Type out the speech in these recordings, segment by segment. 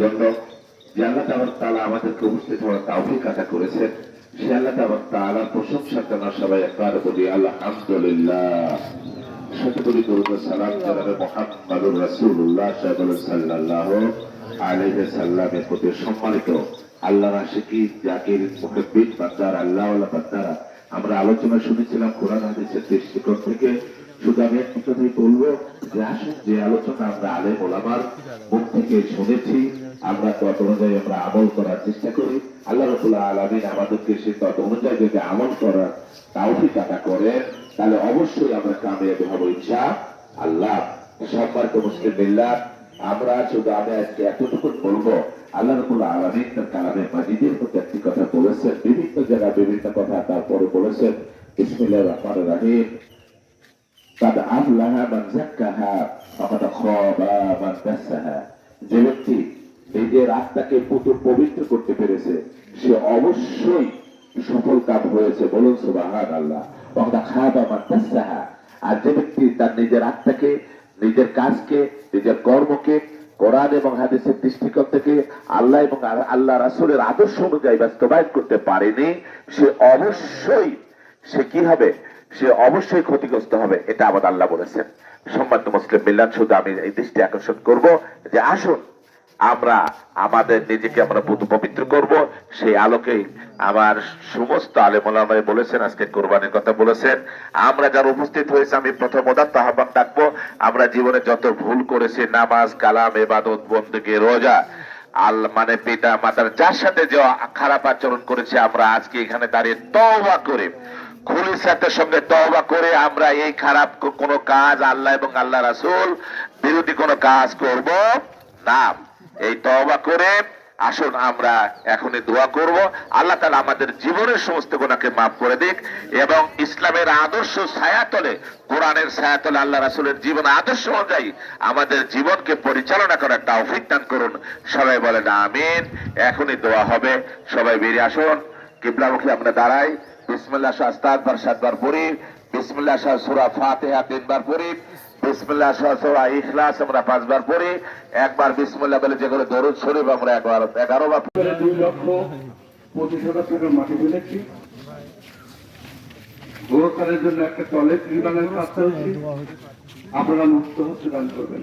জন্য যে আল্লাহ তালা আমাদেরকে উপস্থিত হওয়ার তাওফিক আদা করেছেন, সে আল্লাহ তালার প্রশংসা কেন সবাই একবার বলি, আলহামদুলিল্লাহ। শতকরি করুন সালাম জানাবে সাল্লাল্লাহু আলাইহি সাল্লামের প্রতি সম্মানিত। আল্লাহ রাশিকি জাকির মুহিব্বিন বান্দার আল্লাহ বান্দারা আমরা আলোচনা শুনেছিলাম কোরআন হাদিসের দৃষ্টিকোণ থেকে। শুধু আমি একটি কথাই বলব যে আসুন, যে আলোচনা আমরা আলেম ওলামার মুখ থেকে শুনেছি, আমরা তত অনুযায়ী আমরা আমল করার চেষ্টা করি। আল্লাহ রসুল্লাহ আলমিন আমাদেরকে সে তত অনুযায়ী যদি আমল করার তাওফিক আদা করে তাহলে অবশ্যই আমরা কামিয়াবি হব ইচ্ছা আল্লাহ। সম্পর্ক মুসলিম মিল্লাত আমরা শুধু আমি আজকে এতটুকু বলবো আল্লাহ রবুল্লাহ আলমিন তার কালামে মাজিদের মধ্যে একটি কথা বলেছেন বিভিন্ন জায়গায় বিভিন্ন কথা তারপরে বলেছেন ইসমিল্লাহ রহমান রাহিম قد أفلح من زكاها وقد خاب من دساها যে ব্যক্তি নিজের আত্মাকে পুতুর পবিত্র করতে পেরেছে সে অবশ্যই সফল কাম হয়েছে বলুন সুবাহান আল্লাহ ওয়াকদা খাবা মান দাসাহা আর যে ব্যক্তি তার নিজের আত্মাকে নিজের কাজকে, নিজের কর্মকে, কোরআন এবং হাদিসের দৃষ্টিকোণ থেকে আল্লাহ এবং আল্লাহ রাসূলের আদর্শ অনুযায়ী বাস্তবায়ন করতে পারেনি, সে অবশ্যই, সে কি হবে? সে অবশ্যই ক্ষতিগ্রস্ত হবে, এটা আমাদের আল্লাহ বলেছেন। সম্মানিত মুসলিম মিল্লাত শুধু আমি এই দৃষ্টি আকর্ষণ করব যে আসুন, আমরা আমাদের নিজেকে আমরা পুতু পবিত্র করব, সেই আলোকেই আমার সমস্ত আলেমাই বলেছেন, আজকে কোরবানির কথা বলেছেন। আমরা যারা উপস্থিত হয়েছে, আমি প্রথম ওদাত্ত আহ্বান ডাকবো আমরা জীবনে যত ভুল করেছি, নামাজ, কালাম এবাদত বন্দুকে রোজা, আল মানে পিতা, মাতার, যার সাথে যে খারাপ আচরণ করেছে, আমরা আজকে এখানে দাঁড়িয়ে তওবা করে। খুলিসাতের সঙ্গে তওবা করে আমরা এই খারাপ কোনো কাজ আল্লাহ এবং আল্লাহ রাসুল বিরোধী কোনো কাজ করব না। এই তওবা করে আসুন, আমরা এখনই দোয়া করব। আল্লাহ তাআলা আমাদের জীবনের সমস্ত গুণাকে মাফ করে দিক এবং ইসলামের আদর্শ ছায়াতলে, কোরআনের ছায়াতলে আল্লাহ রাসূলের জীবন আদর্শ অনুযায়ী আমাদের জীবনকে পরিচালনা করার তৌফিক দান করুন। সবাই বলেন আমিন। এখনই দোয়া হবে। সবাই বেরিয়ে আসুন। কিবলামুখী আমরা দাঁড়াই। বিসমিল্লাহ শাহ আস্তাগফার সাতবার পড়ি। বিসমিল্লাহ শাহ সূরা ফাতিহা তিনবার পড়ি। বিসমিল্লাহ ইখলাস আমরা পাঁচবার পড়ি। একবার বিসমিল্লাহ বলে যেগুলো দরুদ শরীফ আমরা একবার এগারো বার দুই লক্ষ পঁচিশ হাজার টাকার মাটি জন্য একটা টয়লেট নির্মাণের কাজ চলছে আপনারা মুক্ত হচ্ছে, দান করবেন।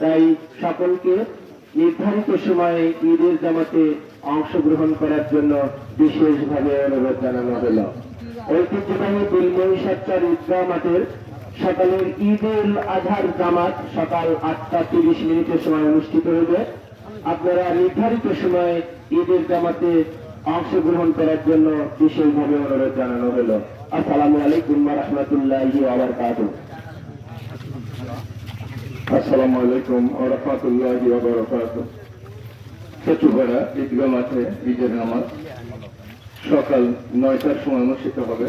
তাই সকলকে নির্ধারিত সময়ে ঈদের জামাতে অংশগ্রহণ করার জন্য বিশেষভাবে অনুরোধ জানানো হলো। ঐতিহ্যবাহী দিল মহিষাত্তর ঈদগাহ মাঠের সকালের ঈদুল আজহার জামাত সকাল আটটা তিরিশ মিনিটের সময় অনুষ্ঠিত হবে। আপনারা নির্ধারিত সময়ে ঈদের জামাতে অংশগ্রহণ করার জন্য বিশেষভাবে অনুরোধ জানানো হলো। আসসালামু আলাইকুম রহমতুল্লাহ আবার কাতু আসসালামু আলাইকুম রহমতুল্লাহ সেতুপাড়া ঈদগাহ মাঠে ঈদের নামাজ। সকাল নয়টার সময় অনুষ্ঠিত হবে।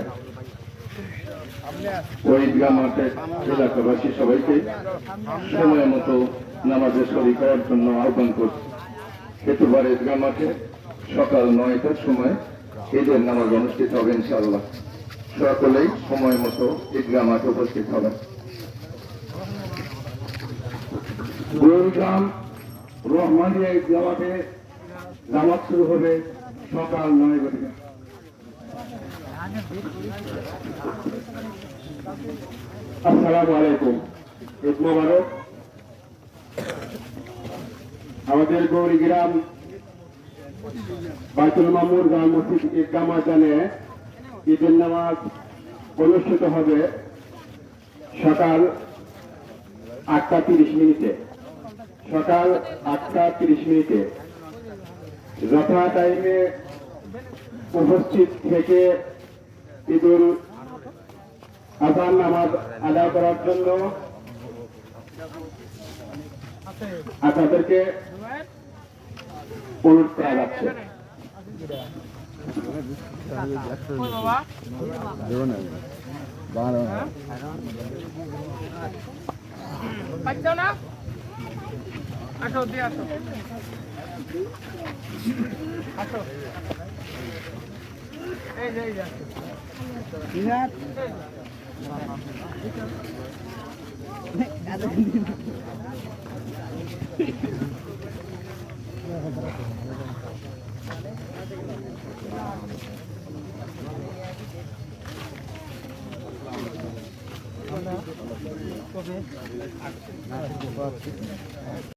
ওই ঈদগাহ মাঠে এলাকাবাসী সবাইকে সময় মতো নামাজে শরীর করার জন্য আহ্বান করছি। সেতুবার ঈদগাহ মাঠে সকাল নয়টার সময় ঈদের নামাজ অনুষ্ঠিত হবে ইনশাআল্লাহ। সকলেই সময় মতো ঈদগাহ মাঠে উপস্থিত হবেন। গোরগ্রাম রহমানিয়া মাঠে নামাজ শুরু হবে সকাল নয় ঘটিকা আসসালামু আলাইকুম। ঈদ মোবারক। আমাদের গৌরীগ্রাম বাইতুল মামুর গান মসজিদ ঈদগাহ ময়দানে ঈদের নামাজ অনুষ্ঠিত হবে সকাল আটটা তিরিশ মিনিটে। সকাল আটটা তিরিশ মিনিটে। যথা টাইমে উপস্থিত থেকে ঈদুল আজান নামাজ আদায় করার জন্য আপনাদেরকে অনুরোধ করা যাচ্ছে। না। আসো দিয়ে আসো। আসো। এই যে এই যে। ঠিক